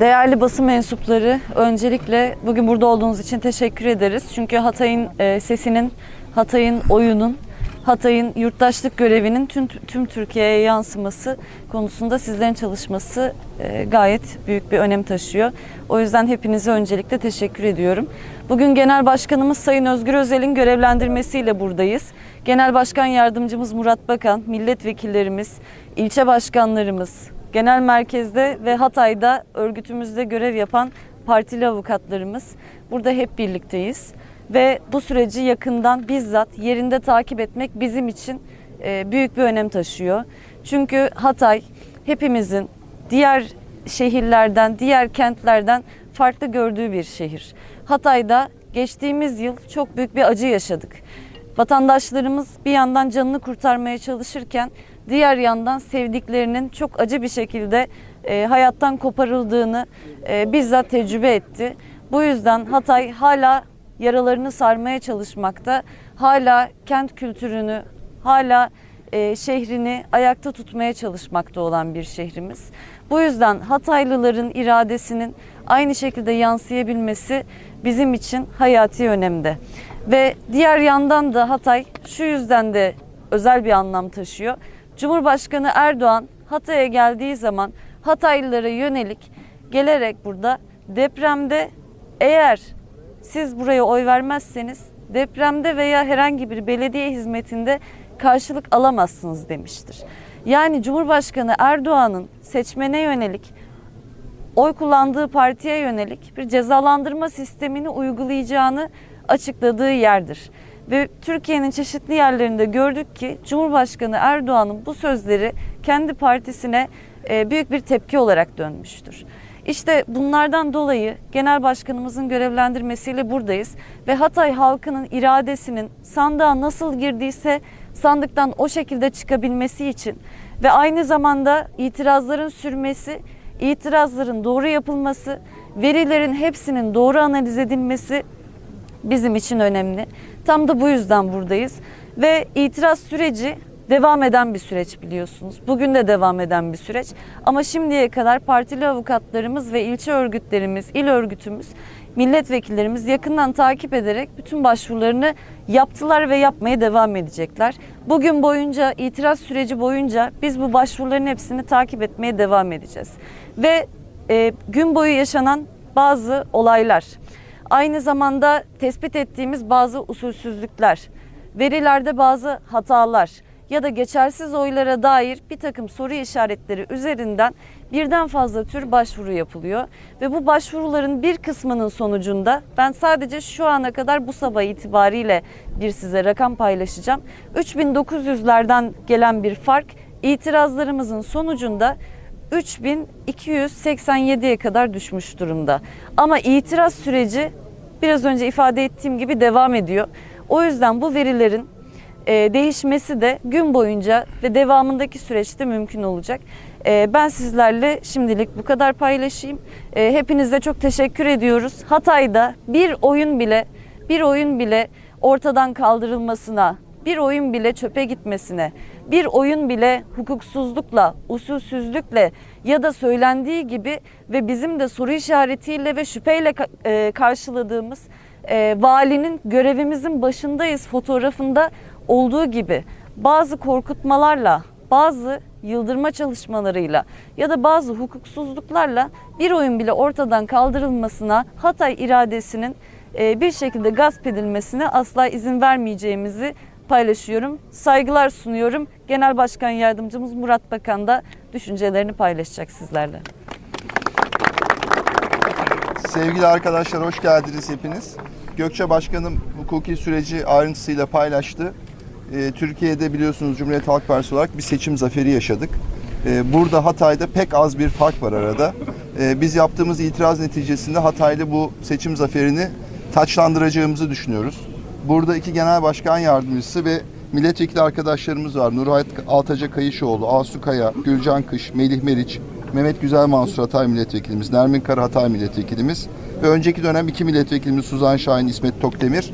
Değerli basın mensupları, öncelikle bugün burada olduğunuz için teşekkür ederiz. Çünkü Hatay'ın e, sesinin, Hatay'ın oyunun, Hatay'ın yurttaşlık görevinin tüm, tüm Türkiye'ye yansıması konusunda sizlerin çalışması e, gayet büyük bir önem taşıyor. O yüzden hepinize öncelikle teşekkür ediyorum. Bugün Genel Başkanımız Sayın Özgür Özel'in görevlendirmesiyle buradayız. Genel Başkan Yardımcımız Murat Bakan, milletvekillerimiz, ilçe başkanlarımız, genel merkezde ve Hatay'da örgütümüzde görev yapan partili avukatlarımız burada hep birlikteyiz. Ve bu süreci yakından bizzat yerinde takip etmek bizim için e, büyük bir önem taşıyor. Çünkü Hatay hepimizin diğer şehirlerden, diğer kentlerden farklı gördüğü bir şehir. Hatay'da geçtiğimiz yıl çok büyük bir acı yaşadık. Vatandaşlarımız bir yandan canını kurtarmaya çalışırken diğer yandan sevdiklerinin çok acı bir şekilde e, hayattan koparıldığını e, bizzat tecrübe etti. Bu yüzden Hatay hala yaralarını sarmaya çalışmakta. Hala kent kültürünü, hala e, şehrini ayakta tutmaya çalışmakta olan bir şehrimiz. Bu yüzden Hataylıların iradesinin aynı şekilde yansıyabilmesi bizim için hayati önemde. Ve diğer yandan da Hatay şu yüzden de özel bir anlam taşıyor. Cumhurbaşkanı Erdoğan Hatay'a geldiği zaman Hataylılara yönelik gelerek burada depremde eğer siz buraya oy vermezseniz depremde veya herhangi bir belediye hizmetinde karşılık alamazsınız demiştir. Yani Cumhurbaşkanı Erdoğan'ın seçmene yönelik oy kullandığı partiye yönelik bir cezalandırma sistemini uygulayacağını açıkladığı yerdir. Ve Türkiye'nin çeşitli yerlerinde gördük ki Cumhurbaşkanı Erdoğan'ın bu sözleri kendi partisine e, büyük bir tepki olarak dönmüştür. İşte bunlardan dolayı Genel Başkanımızın görevlendirmesiyle buradayız ve Hatay halkının iradesinin sandığa nasıl girdiyse sandıktan o şekilde çıkabilmesi için ve aynı zamanda itirazların sürmesi, itirazların doğru yapılması, verilerin hepsinin doğru analiz edilmesi bizim için önemli. Tam da bu yüzden buradayız ve itiraz süreci devam eden bir süreç biliyorsunuz. Bugün de devam eden bir süreç. Ama şimdiye kadar partili avukatlarımız ve ilçe örgütlerimiz, il örgütümüz, milletvekillerimiz yakından takip ederek bütün başvurularını yaptılar ve yapmaya devam edecekler. Bugün boyunca, itiraz süreci boyunca biz bu başvuruların hepsini takip etmeye devam edeceğiz. Ve e, gün boyu yaşanan bazı olaylar, aynı zamanda tespit ettiğimiz bazı usulsüzlükler, verilerde bazı hatalar ya da geçersiz oylara dair bir takım soru işaretleri üzerinden birden fazla tür başvuru yapılıyor. Ve bu başvuruların bir kısmının sonucunda ben sadece şu ana kadar bu sabah itibariyle bir size rakam paylaşacağım. 3900'lerden gelen bir fark itirazlarımızın sonucunda 3287'ye kadar düşmüş durumda. Ama itiraz süreci biraz önce ifade ettiğim gibi devam ediyor. O yüzden bu verilerin e, değişmesi de gün boyunca ve devamındaki süreçte mümkün olacak. E, ben sizlerle şimdilik bu kadar paylaşayım. E, hepinize çok teşekkür ediyoruz. Hatay'da bir oyun bile bir oyun bile ortadan kaldırılmasına, bir oyun bile çöpe gitmesine, bir oyun bile hukuksuzlukla, usulsüzlükle ya da söylendiği gibi ve bizim de soru işaretiyle ve şüpheyle e, karşıladığımız e, valinin görevimizin başındayız fotoğrafında olduğu gibi bazı korkutmalarla, bazı yıldırma çalışmalarıyla ya da bazı hukuksuzluklarla bir oyun bile ortadan kaldırılmasına Hatay iradesinin e, bir şekilde gasp edilmesine asla izin vermeyeceğimizi paylaşıyorum. Saygılar sunuyorum. Genel Başkan Yardımcımız Murat Bakan da düşüncelerini paylaşacak sizlerle. Sevgili arkadaşlar hoş geldiniz hepiniz. Gökçe Başkanım hukuki süreci ayrıntısıyla paylaştı. Ee, Türkiye'de biliyorsunuz Cumhuriyet Halk Partisi olarak bir seçim zaferi yaşadık. Ee, burada Hatay'da pek az bir fark var arada. Ee, biz yaptığımız itiraz neticesinde Hatay'da bu seçim zaferini taçlandıracağımızı düşünüyoruz. Burada iki genel başkan yardımcısı ve milletvekili arkadaşlarımız var. Nurhayat Altaca Kayışoğlu, Asu Kaya, Gülcan Kış, Melih Meriç, Mehmet Güzel Mansur Hatay milletvekilimiz, Nermin Kara Hatay milletvekilimiz ve önceki dönem iki milletvekilimiz Suzan Şahin, İsmet Tokdemir.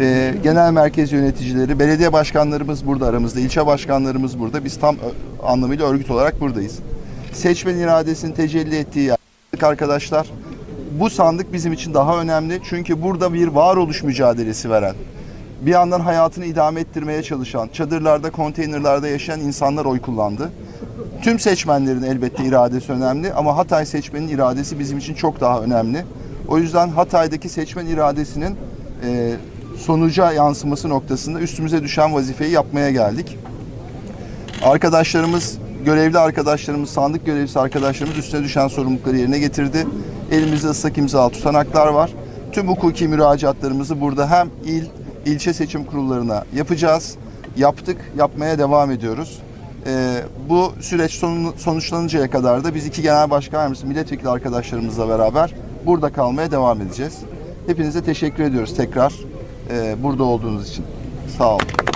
Ee, genel merkez yöneticileri, belediye başkanlarımız burada aramızda, ilçe başkanlarımız burada. Biz tam anlamıyla örgüt olarak buradayız. Seçmen iradesinin tecelli ettiği yer, arkadaşlar. Bu sandık bizim için daha önemli. Çünkü burada bir varoluş mücadelesi veren, bir yandan hayatını idame ettirmeye çalışan, çadırlarda, konteynerlarda yaşayan insanlar oy kullandı. Tüm seçmenlerin elbette iradesi önemli ama Hatay seçmenin iradesi bizim için çok daha önemli. O yüzden Hatay'daki seçmen iradesinin e, sonuca yansıması noktasında üstümüze düşen vazifeyi yapmaya geldik. Arkadaşlarımız, görevli arkadaşlarımız, sandık görevlisi arkadaşlarımız üstüne düşen sorumlulukları yerine getirdi. Elimizde ıslak imza tutanaklar var. Tüm hukuki müracaatlarımızı burada hem il, ilçe seçim kurullarına yapacağız. Yaptık, yapmaya devam ediyoruz. Ee, bu süreç sonu- sonuçlanıncaya kadar da biz iki genel başkan yardımcısı, milletvekili arkadaşlarımızla beraber burada kalmaya devam edeceğiz. Hepinize teşekkür ediyoruz tekrar e, burada olduğunuz için. Sağ olun.